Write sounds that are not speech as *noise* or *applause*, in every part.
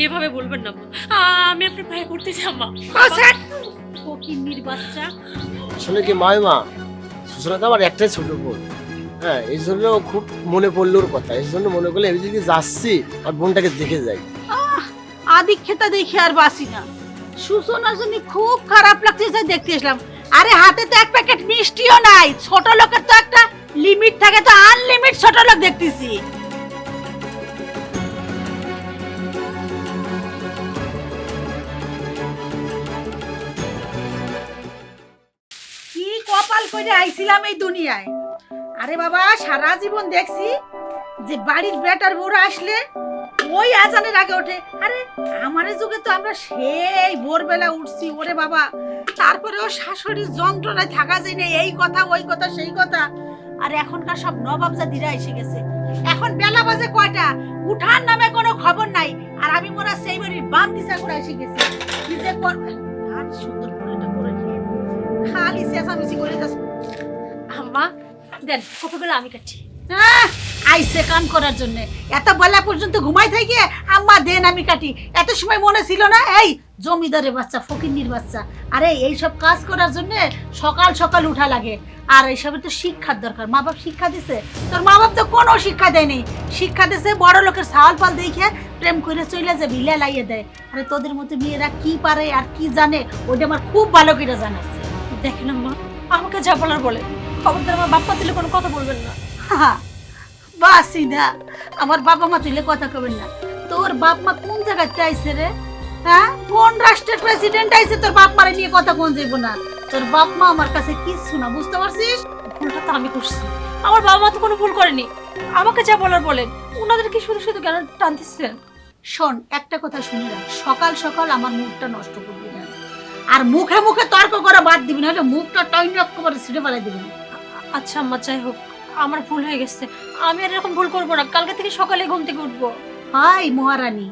এভাবে বলবেন না আমি আপনার ভাই করতে চাই আম্মা ফকিন্নির বাচ্চা। আসলে কি মায় মা? সুসনা তো আমার একটাই ছোট বোন। হ্যাঁ এই জন্য খুব মনে পড়ল ওর কথা। এই জন্য মনে করলে আমি যদি যাচ্ছি আর বোনটাকে দেখে যাই। আদিক্ষেতা দেখে আর বাসি না। সুসনার জন্য খুব খারাপ লাগছে যে দেখতে এসলাম। আরে হাতে তো এক প্যাকেট মিষ্টিও নাই। ছোট লোকের তো একটা লিমিট থাকে তো আনলিমিট ছোট লোক দেখতেছি। করে আইছিলাম এই দুনিয়ায়। আরে বাবা, সারা জীবন দেখছি যে বাড়ির বেটার বউরা আসলে ওই আজানের আগে ওঠে। আরে আমাদের যুগে তো আমরা সেই ভোরবেলা উঠছি, ওরে বাবা। তারপরে ও শাশুড়ির যন্ত্রণায় থাকা যায় না, এই কথা, ওই কথা, সেই কথা। আর এখনকার সব নবাবজাদিরা এসে গেছে। এখন বেলা বাজে কয়টা? উঠার নামে কোনো খবর নাই। আর আমি মনে সেই বাড়ির বাম দিশা করে এসে গেছি। করবে আর সুন্দর করে এটা করে খালি চেঁচামেচি করে যাচ্ছে। আম্মা দেন আমি আহ, আইসে কাম করার জন্য। এত বেলা পর্যন্ত ঘুমাই থাকি আম্মা দেন আমি কাটি। এত সময় মনে ছিল না এই জমিদারের বাচ্চা ফকিন্নির বাচ্চা। আরে এই সব কাজ করার জন্য সকাল সকাল উঠা লাগে। আর এইসবের তো শিক্ষার দরকার। মা বাপ শিক্ষা দিছে। তোর মা বাপ তো কোনো শিক্ষা দেয়নি। শিক্ষা দিছে বড় লোকের সাওয়াল পাল দেখে প্রেম করে চলে যে লে লাইয়ে দেয়। আরে তোদের মতো মেয়েরা কি পারে আর কি জানে ওটা আমার খুব ভালো করে জানা আছে দেখেন আম্মা আমাকে যা বলার বলে খবরদার আমার বাপ্পা দিলে কোনো কথা বলবেন না। হা, বাসি না। আমার বাবা মা তুলে কথা কবেন না। তোর বাপ মা কোন জায়গাতে আইছে রে? হ্যাঁ? কোন রাষ্ট্রের প্রেসিডেন্ট আইছে? তোর বাপ মারে নিয়ে কথা কোন যাইব না। তোর বাপ মা আমার কাছে কিচ্ছু না বুঝতে পারছিস? ভুলটা তো আমি করছি। আমার বাবা মা তো কোনো ভুল করেনি। আমাকে যা বলার বলেন। ওনাদেরকে শুধু শুধু কেন টানতেছেন? শোন একটা কথা শুনে রাখ সকাল সকাল আমার মুখটা নষ্ট করবি না আর মুখে মুখে তর্ক করে বাদ দিবি না। হলে মুখটা টইন করে ছিঁড়ে ফেলাই দিবি না আচ্ছা আম্মা যাই হোক আমার ভুল হয়ে গেছে। আমি আর এরকম ভুল করব না। কালকে থেকে সকালে ঘুম থেকে উঠবো। হাই মহারানী।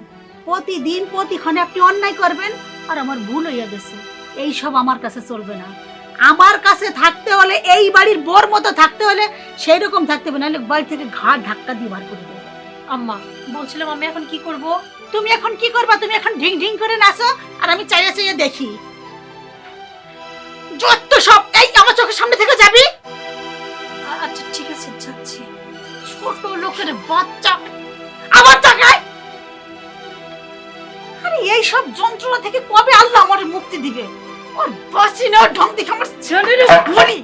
প্রতিদিন প্রতিক্ষণে আপনি অন্যায় করবেন আর আমার ভুল হইয়া গেছে। এই সব আমার কাছে চলবে না। আমার কাছে থাকতে হলে এই বাড়ির বোর মতো থাকতে হলে সেই রকম থাকতে হবে নাহলে বাড়ি থেকে ঘা ধাক্কা দিয়ে বার করে দেবে। আম্মা বলছিলাম আমি এখন কি করব? তুমি এখন কি করবা? তুমি এখন ঢিং ঢিং করে নাচো আর আমি চাইয়া চাইয়া দেখি। যত সব এই আমার চোখের সামনে থেকে যাবি আচ্ছা ঠিক আছে যাচ্ছি। ছোট লোকের বাচ্চা। আবার তাকায় আরে এই সব যন্ত্রণা থেকে কবে আল্লাহ আমার মুক্তি দিবে? ওর বাসি না ঢং দেখে আমার ছেলের মরি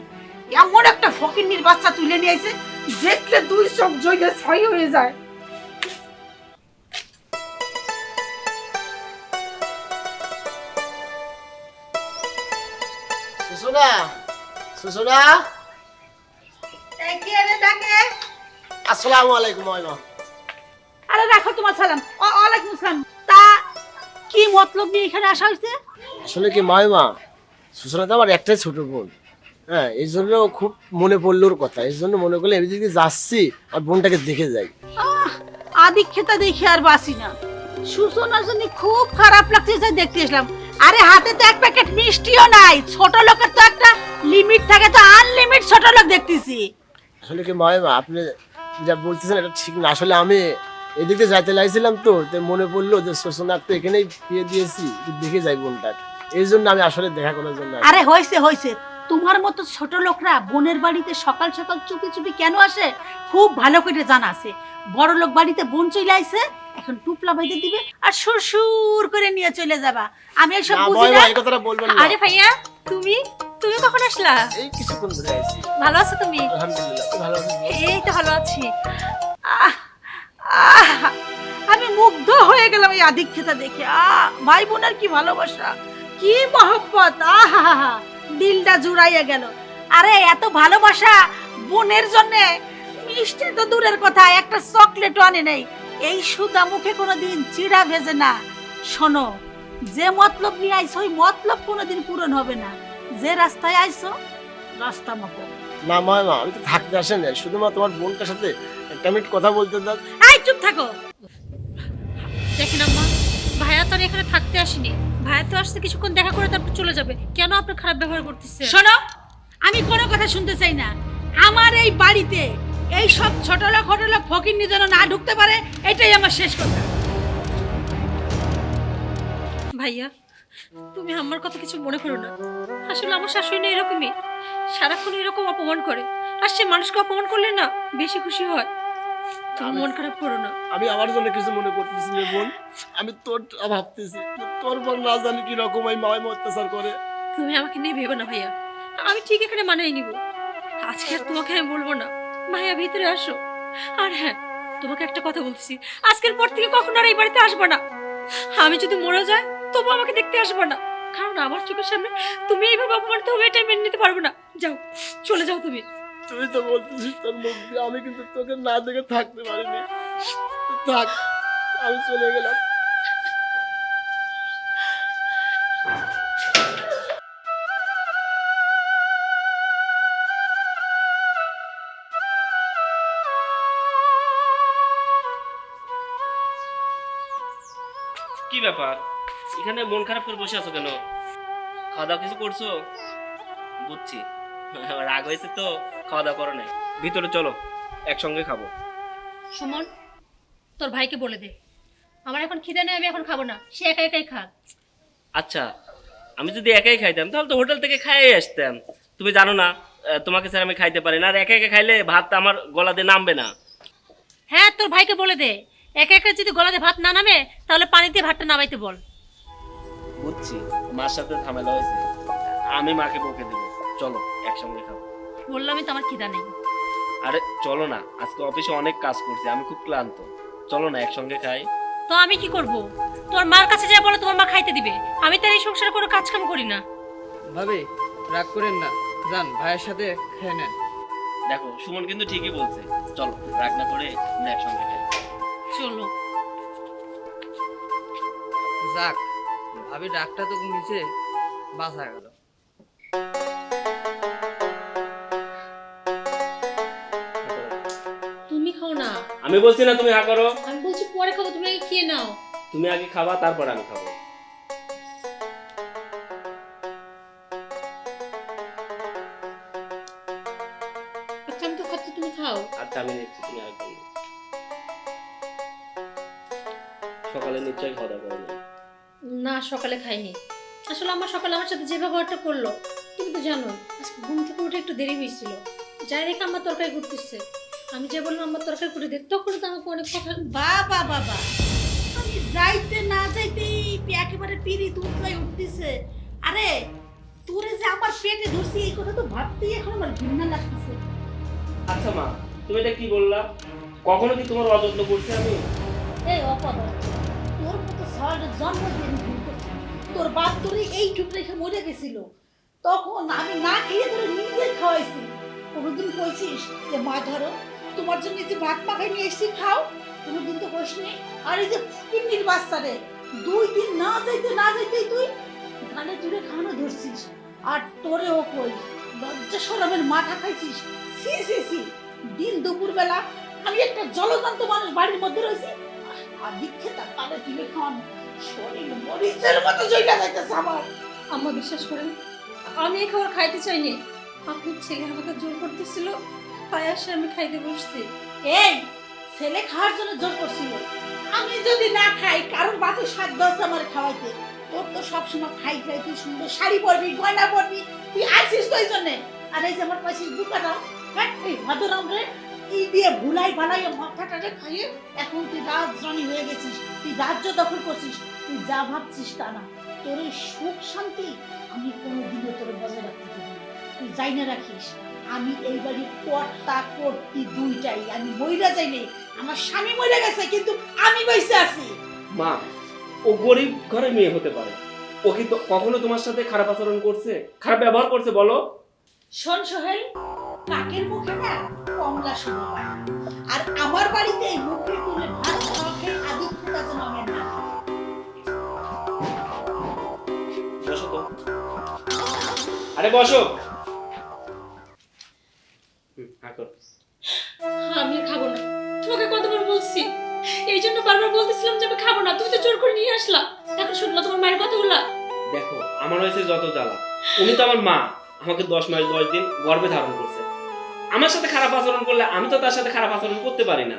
এমন একটা ফকিন্নির বাচ্চা তুলে নিয়ে এসে দেখলে দুই চোখ জয়গে ছাই হয়ে যায়। সুসনা সুসনা? আসসালামু আলাইকুম মায় আরে রাখো তোমার সালাম। ওয়ালাইকুম আসসালাম। তা কি মতলব নিয়ে এখানে আসা হয়েছে? আসলে কি তো আমার একটাই ছোট বোন। হ্যাঁ এই জন্য খুব মনে পড়ল ওর কথা। এই জন্য মনে করলে আমি যদি যাচ্ছি আর বোনটাকে দেখে যাই। আহ, আদিক্ষেতা দেখে আর বাসি না। সুসনার জন্য খুব খারাপ লাগছে যে দেখতে এসলাম। আরে হাতে তো এক প্যাকেট মিষ্টিও নাই। ছোট লোকের তো একটা লিমিট থাকে তো আনলিমিট ছোট লোক দেখতেছি। আসলে কি মায় মা? আপনি যা বলতেছেন এটা ঠিক না। আসলে আমি এদিকে যাইতে লাগছিলাম তো তো মনে পড়ল যে সুসনার তো এখানেই বিয়ে দিয়েছি দেখে যাই বোনটা এই জন্য আমি আসলে দেখা করার জন্য আরে হয়েছে হয়েছে। তোমার মতো ছোট লোকরা বোনের বাড়িতে সকাল সকাল চুপি চুপি কেন আসে? খুব ভালো করে জানা আছে। বড় লোক বাড়িতে বোন চলে আইছে এখন টুপলা বাইতে দিবে আর সুর সুর করে নিয়ে চলে যাবা। আমি এসব বুঝি না। আরে ভাইয়া তুমি? তুমি কখন আসলা? এই কিছুক্ষণ ধরে আছি ভালো আছো তুমি? আলহামদুলিল্লাহ ভালো আছেন এই তো ভালো আছি। আহ, আহ, আমি মুগ্ধ হয়ে গেলাম এই আধিক্যতা দেখে। আহ ভাই বোনের কি ভালোবাসা। কি মহব্বত। আহা দিলটা জুড়াইয়া গেল। আরে এত ভালোবাসা বোনের জন্য? মিষ্টি তো দূরের কথা একটা চকলেটও আনে নেই। এই সুদা মুখে কোনোদিন চিড়া ভেজে না। শোনো যে মতলব নিয়ে আইছো ওই মতলব কোনোদিন পূরণ হবে না। যে রাস্তায় আইছো রাস্তা মতো। না মা মা আমি তো থাকতে আসেন না শুধুমাত্র তোমার বোনটার সাথে একটা মিনিট কথা বলতে দাও। আই চুপ থাকো। দেখেন আম্মা ভাইয়া তো আর এখানে থাকতে আসেনি। ভাইয়া তো আসছে কিছুক্ষণ দেখা করে তারপর চলে যাবে। কেন আপনি খারাপ ব্যবহার করতেছে? শোনো আমি কোনো কথা শুনতে চাই না। আমার এই বাড়িতে এই সব ছোট লোক ছোট লোক ফকির যেন না ঢুকতে পারে এটাই আমার শেষ কথা। ভাইয়া তুমি আমার কথা কিছু মনে করো না। আসলে আমার শাশুড়ি না এরকমই। সারাক্ষণ এরকম অপমান করে। আর সে মানুষকে অপমান করলে না বেশি খুশি হয়। তুমি মন খারাপ করো না। আমি আমার জন্য কিছু মনে করতেছি না বোন। আমি তোর ভাবতেছি তোর পর না জানি কি রকম ওই মামাই অত্যাচার করে। তুমি আমাকে নিয়ে ভেবো না ভাইয়া। আমি ঠিক এখানে মানাই নিব। আজকে আর তোমাকে আমি বলব না। ভাইয়া ভিতরে আসো। আর হ্যাঁ তোমাকে একটা কথা বলতেছি। আজকের পর থেকে কখনো আর এই বাড়িতে আসব না। আমি যদি মরে যাই তবু আমাকে দেখতে আসব না। কারণ আমার চোখের সামনে তুমি এইভাবে অপমানিত হবে এটা মেনে নিতে পারব না। যাও চলে যাও তুমি। তুই তো বলতেছিস তোর মুখ দিয়ে আমি কিন্তু তোকে না দেখে থাকতে পারিনি। থাক আমি চলে গেলাম। কি ব্যাপার? এখানে মন খারাপ করে বসে আছো কেন? খাওয়া দাওয়া কিছু করছ? বুঝছি। *laughs* রাগ হয়েছে তো খাওয়া দাওয়া করো নাই। ভিতরে চলো একসঙ্গে খাব। সুমন তোর ভাইকে বলে দে। আমার এখন খিদে নেই আমি এখন খাব না। সে একা একাই খাক। আচ্ছা আমি যদি একাই খাইতাম তাহলে তো হোটেল থেকে খাইয়ে আসতাম। তুমি জানো না তোমাকে স্যার আমি খাইতে পারি না। আর একা একা খাইলে ভাত আমার গলা দিয়ে নামবে না। হ্যাঁ তোর ভাইকে বলে দে। একা একা যদি গলাতে ভাত না নামে তাহলে পানি দিয়ে ভাতটা নামাইতে বল। বুঝছি। মার সাথে ঝামেলা হয়েছে। আমি মাকে বকে দেবো। চলো একসঙ্গে খাব। বললামই তো আমার খিদা নেই। আরে চলো না। আজকে অফিসে অনেক কাজ করছি আমি খুব ক্লান্ত। চলো না একসঙ্গে খাই। তো আমি কি করব? তোর মার কাছে যা বলে তোমার মা খাইতে দিবে। আমি তার এই সংসারে কোনো কাজ কাম করি না। ভাবি রাগ করেন না। যান ভাইয়ের সাথে খেয়ে নেন। দেখো সুমন কিন্তু ঠিকই বলছে। চলো রাগ না করে একসঙ্গে খাই। চলো। যাক। ভাবি রাগটা তো নিচে বাঁচা গেল। তুমি খাও না। আমি বলছি না তুমি হা করো। আমি বলছি পরে খাব তুমি আগে খেয়ে নাও। তুমি আগে খাবা তারপর আমি খাব। আচ্ছা আমি তো খাচ্ছি তুমি খাও। আচ্ছা আমি নিচ্ছি তুমি একদম সকালে নিশ্চয়ই খাওয়া দাওয়া করে না সকালে খাইনি। আসলে আমার সকালে আমার সাথে যে ব্যবহারটা করল তুমি তো জানো আজকে ঘুম থেকে উঠে একটু দেরি হয়েছিল। যাই রেখে আমার তরকারি করতেছে। আমি যে বললাম আমার তরকারি করে দে তখন তো আমাকে অনেক কথা বাবা বাবা আমি যাইতে না যাইতেই একেবারে পিড়ি উঠলাই উঠতেছে। আরে তোরে যে আমার পেটে ধরছি এই কথা তো ভাবতেই এখন আমার ঘৃণা লাগতেছে। আচ্ছা মা তুমি এটা কি বললা? কখনো কি তোমার অযত্ন করছি আমি? এই অপদার্থ তোর মতো সারাটা জন্মদিন তোর বাপ তোরে এই টুক রেখে মরে গেছিল। তখন আমি না খেয়ে তোরে নিজে খাওয়াইছি। কোনোদিন কইছিস যে, মা, ধরো, তোমার জন্য যে ভাত মাখাই নিয়ে এসছি, খাও। কোনোদিন তো কইসনি আর এই যে কিন্নির বাচ্চা রে, দুই দিন না যাইতে, না যাইতেই তুই গানে তুলে খানো ধরছিস। আর তোরেও কই, লজ্জা সরমের মাথা খাইছিস। সি সি সি দিন দুপুর বেলা আমি একটা জলজান্ত মানুষ বাড়ির মধ্যে রয়েছি। আর দীক্ষে তার পালে তুলে খান শরীর মরিচের মতো জইলা যাইতেছে আমার। আমার বিশ্বাস করেন আমি এই খাবার খাইতে চাইনি। আপনার ছেলে আমাকে জোর করতেছিল তাই আসে আমি খাইতে বসছি। এই ছেলে খাওয়ার জন্য জোর করছিল। আমি যদি না খাই কারণ বাকি সাত দশ আমার খাওয়াইতে। তোর তো সবসময় খাই খাই তুই সুন্দর শাড়ি পরবি গয়না পরবি তুই আসিস তো এই জন্যে? আর এই যে আমার পাশে দুটাটা হ্যাঁ এই ভাদরাম রে এই দিয়ে ভুলাই খাইয়ে? এখন তুই রাজরানী হয়ে গেছিস তুই রাজ্য দখল করছিস তুই যা ভাবছিস তা না। তোর এই সুখ শান্তি আমি কোনো দিনও তোর বজায় রাখতে পারি তুই যাই না রাখিস আমি এই বাড়ির কর্তা কর্তি দুইটাই। আমি মইরা যাই নাই আমার স্বামী মরে গেছে কিন্তু আমি বেঁচে আছি। মা ও গরিব ঘরে মেয়ে হতে পারে। ও কি তো- কখনো তোমার সাথে খারাপ আচরণ করছে খারাপ ব্যবহার করছে বলো। শোন সোহেল কাকের মুখে কমলা পায় না। আর আমার বাড়িতে এই মুখে তুলে ভাত খাওয়া খেয়ে যেন আমার না তো। আরে বসো। হুম, হা কর। আমি খাব না। তোমাকে কতবার বলছি? এই জন্য বারবার বলতেছিলাম যে আমি খাব না। তুমি তো জোর করে নিয়ে আসলা। এখন শুনলা তোমার মায়ের কথা বললা দেখো আমার হয়েছে যত জ্বালা। উনি তো আমার মা। আমাকে দশ মাস দশ দিন গর্ভে ধারণ করছে। আমার সাথে খারাপ আচরণ করলে আমি তো তার সাথে খারাপ আচরণ করতে পারি না।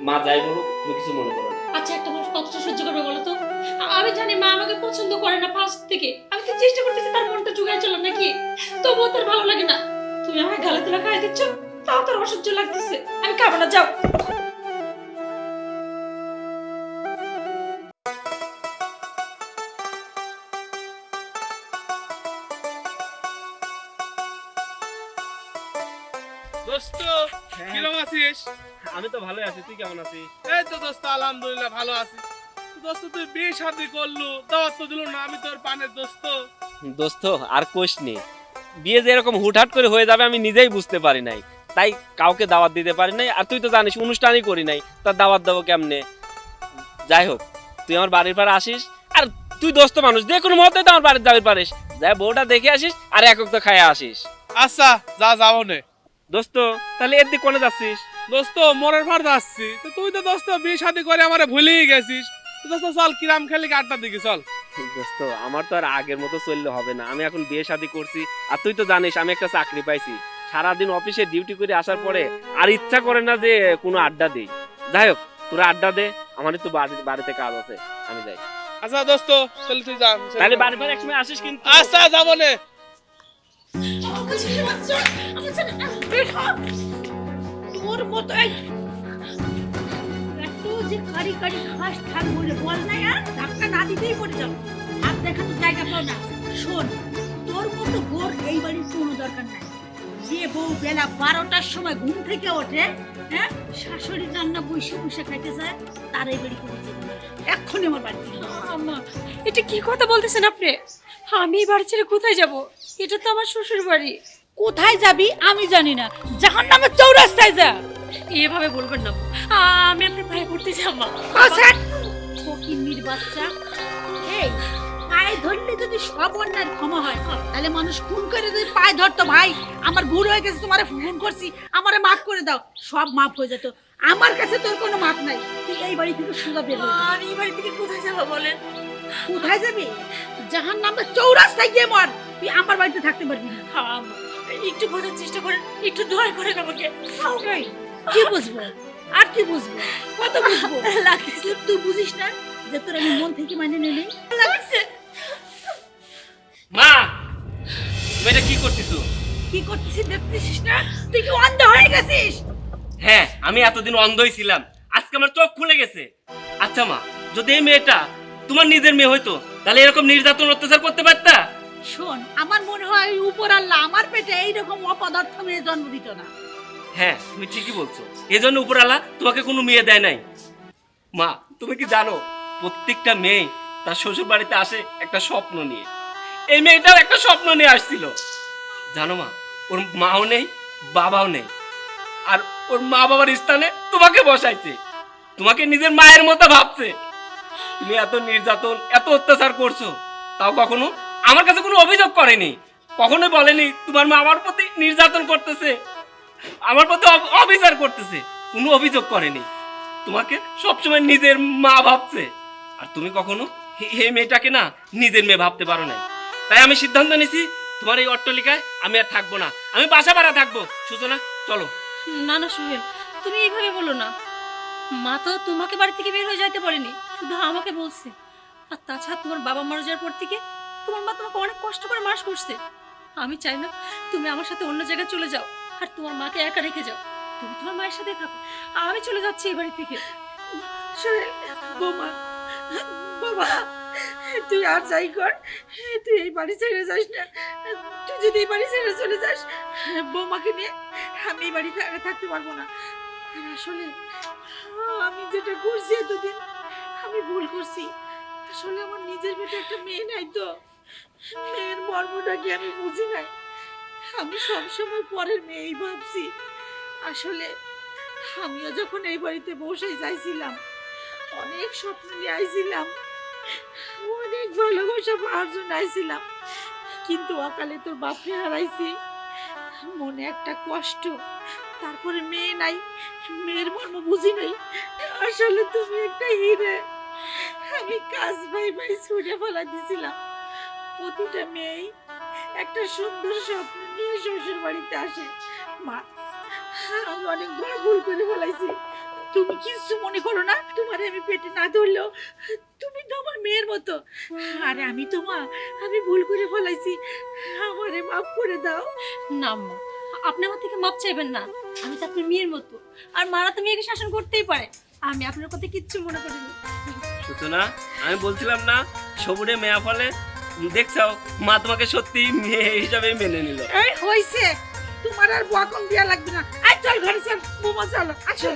মা যাই বলো তুমি কিছু মনে করো আচ্ছা একটা মানুষ কতটা সহ্য করবে বলো তো? আমি আমি জানি মা আমাকে পছন্দ করে না ফার্স্ট থেকে। আমি তো চেষ্টা করতেছি তার মনটা জুগায় চলো নাকি? তবুও তার ভালো লাগে না। তুমি আমার গালে তোলা খাই দিচ্ছ, তাও তার অসহ্য লাগতেছে। আমি খাব না, যাও। দোস্ত হ্যাঁ। কিরম আছিস? আমি তো ভালোই আছি তুই কেমন আছিস? এই তো দোস্ত আলহামদুলিল্লাহ ভালো আছি। দোস্ত তুই বিয়ে শাদি করলু দাওয়াত তো দিল না আমি তোর পানের দোস্ত। দোস্ত আর কোষ নেই বিয়ে যে এরকম হুটহাট করে হয়ে যাবে আমি নিজেই বুঝতে পারি নাই। তাই কাউকে দাওয়াত দিতে পারি নাই আর তুই তো জানিস অনুষ্ঠানই করি নাই তার দাওয়াত দেবো কেমনে? যাই হোক তুই আমার বাড়ির পাড়ে আসিস আর তুই দোস্ত মানুষ যে কোনো মতে তো আমার বাড়ির যাবি পারিস যাই বউটা দেখে আসিস আর একক তো খাইয়ে আসিস। আচ্ছা যা যাব নে। দোস্ত তাহলে এর দিক কোনে যাচ্ছিস? দোস্ত মরের ভার যাচ্ছি। তো তুই তো দোস্ত বিয়ে শাদি করে আমারে ভুলেই গেছিস। তো দোস্ত চল কিরাম খেলি আড্ডার দিকে চল। দোস্ত আমার তো আর আগের মতো চললে হবে না। আমি এখন বিয়ে শাদী করছি আর তুই তো জানিস আমি একটা চাকরি পাইছি। সারাদিন অফিসে ডিউটি করে আসার পরে আর ইচ্ছা করে না যে কোনো আড্ডা দিই। যাই হোক তোরা আড্ডা দে আমার একটু বাড়ি- বাড়িতে কাজ আছে আমি যাই। আচ্ছা দোস্ত চল তুই যা তাহলে বাড়ি বাড়ি একসময় আসিস কিন্তু। আচ্ছা যাব নে। তোর মতো যে কারি ঘাস বলে আর না তো জায়গা না শোন তোর মতো এই বাড়ির কোনো দরকার বউ বেলা বারোটার সময় ঘুম থেকে ওঠে হ্যাঁ রান্না তার এই এক্ষুনি আমার বাড়ি এটা কি কথা বলতেছেন আপনি? আমি বাড়ি ছেড়ে কোথায় যাব? এটা তো আমার শ্বশুর বাড়ি কোথায় যাবি আমি জানি না। জাহান নামের চৌরাস্তায় যা। এভাবে বলবেন না। আমি আপনার ভাই করতে আসার ফকিন্নির বাচ্চা। এই পায়ে ধরলে যদি সব অন্যায় ক্ষমা হয় তাহলে মানুষ খুন করে যদি পায়ে ধরতো ভাই। আমার ভুল হয়ে গেছে তোমারে ফোন করছি। আমারে মাফ করে দাও। সব মাফ হয়ে যেত। আমার কাছে তোর কোনো মাফ নাই। তুই এই বাড়ি থেকে সোজা বের। আমি এই বাড়ি থেকে কোথায় যাব বলেন? কোথায় যাবি? জাহান নামের চৌরাস্তায় গিয়ে মর। তুই আমার বাড়িতে থাকতে পারবি না। হ্যাঁ, একটু বোঝার চেষ্টা করেন একটু দয়া করেন আমাকে। কি বুঝব? আর কি বুঝব? কত বুঝব? *laughs* লাগতেছে। তুই বুঝিস না যে তোর আমি মন থেকে মানে নিলি? লাগছে মা তুমি এটা কি করতেছো? কি করছিস দেখতেছিস না? তুই কি অন্ধ হয়ে গেছিস? হ্যাঁ আমি এতদিন অন্ধই ছিলাম। আজকে আমার চোখ খুলে গেছে। আচ্ছা মা যদি এই মেয়েটা তোমার নিজের মেয়ে হইতো তাহলে এরকম নির্যাতন অত্যাচার করতে পারতা? শোন, আমার মনে হয় আমার পেটে এইরকম অপদার্থ মেয়ে জন্ম দিত না। হ্যাঁ তুমি ঠিকই বলছো। এই জন্য উপরালা তোমাকে কোনো মেয়ে দেয় নাই। মা, তুমি কি জানো, প্রত্যেকটা মেয়ে তার শ্বশুর বাড়িতে আসে একটা স্বপ্ন নিয়ে। এই মেয়েটাও একটা স্বপ্ন নিয়ে আসছিল। জানো মা, ওর মাও নেই, বাবাও নেই। আর ওর মা বাবার স্থানে তোমাকে বসাইছে। তোমাকে নিজের মায়ের মতো ভাবছে। তুমি এত নির্যাতন, এত অত্যাচার করছ, তাও কখনো আমার কাছে কোনো অভিযোগ করেনি। কখনোই বলেনি, তোমার মা আমার প্রতি নির্যাতন করতেছে, আমার প্রতি অবিচার করতেছে। কোনো অভিযোগ করেনি। তোমাকে সবসময় নিজের মা ভাবছে। আর তুমি কখনো এই মেয়েটাকে না নিজের মেয়ে ভাবতে পারো না তাই আমি সিদ্ধান্ত নিছি, তোমার এই অট্টলিকায় আমি আর থাকব না। আমি বাসা ভাড়া থাকব। সূচনা চলো। না না, সোহেল, তুমি এইভাবে বলো না। মা তো তোমাকে বাড়ি থেকে বের হয়ে যাইতে পারেনি, শুধু আমাকে বলছে। আর তাছাড়া তোমার বাবা মারা যাওয়ার পর থেকে তোমার মা তোমাকে অনেক কষ্ট করে মানুষ করছে আমি চাই না তুমি আমার সাথে অন্য জায়গায় চলে যাও, আর তোমার মাকে একা রেখে যাও। তুমি তোমার মায়ের সাথে থাকো। আমি চলে যাচ্ছি এই বাড়ি থেকে। বৌমা বাবা তুই আর যাই কর। তুই এই বাড়ি ছেড়ে যাস না। তুই যদি এই বাড়ি ছেড়ে চলে যাস, বৌমাকে নিয়ে আমি এই বাড়িতে আর থাকতে পারব না। আসলে, আমি যেটা করছি এতদিন, আমি ভুল করছি। আসলে আমার নিজের পেটে একটা মেয়ে নাই তো। মেয়ের মর্মটা কি আমি বুঝি নাই? আমি সবসময় পরের মেয়েই ভাবছি। আসলে আমিও যখন এই বাড়িতে বসে যাইছিলাম, অনেক স্বপ্ন নিয়ে আইছিলাম অনেক ভালোবাসা পাওয়ার জন্য আইছিলাম। কিন্তু অকালে তোর বাপরে হারাইছি। মনে একটা কষ্ট, তারপরে মেয়ে নাই, মেয়ের মর্ম বুঝি নাই। আসলে তুমি একটা হিরে। আমি কাজ ভাই ভাই ছুটে ফেলা দিছিলাম। প্রতিটা মেয়েই একটা সুন্দর স্বপ্ন নিয়ে শ্বশুর বাড়িতে আসে। মা আমি অনেক বড় ভুল করে ফেলাইছি। তুমি কিছু মনে করো না তোমার আমি পেটে না ধরলেও তুমি তো আমার মেয়ের মতো। আরে আমি তো মা আমি ভুল করে ফেলাইছি। আমারে মাফ করে দাও। না মা আপনি আমার থেকে মাপ চাইবেন না। আমি তো আপনার মেয়ের মতো। আর মারা তো মেয়েকে শাসন করতেই পারে। আমি আপনার কথা কিচ্ছু মনে করিনি। সূচনা আমি বলছিলাম না সবুরে মেয়া ফলে দেখছ? মা তোমাকে সত্যি মেয়ে হিসাবে মেনে নিল। এই হইছে। তোমার আর বকন বিয়া লাগবে না। আই চল ঘরে চল। বোমা চল। আসো।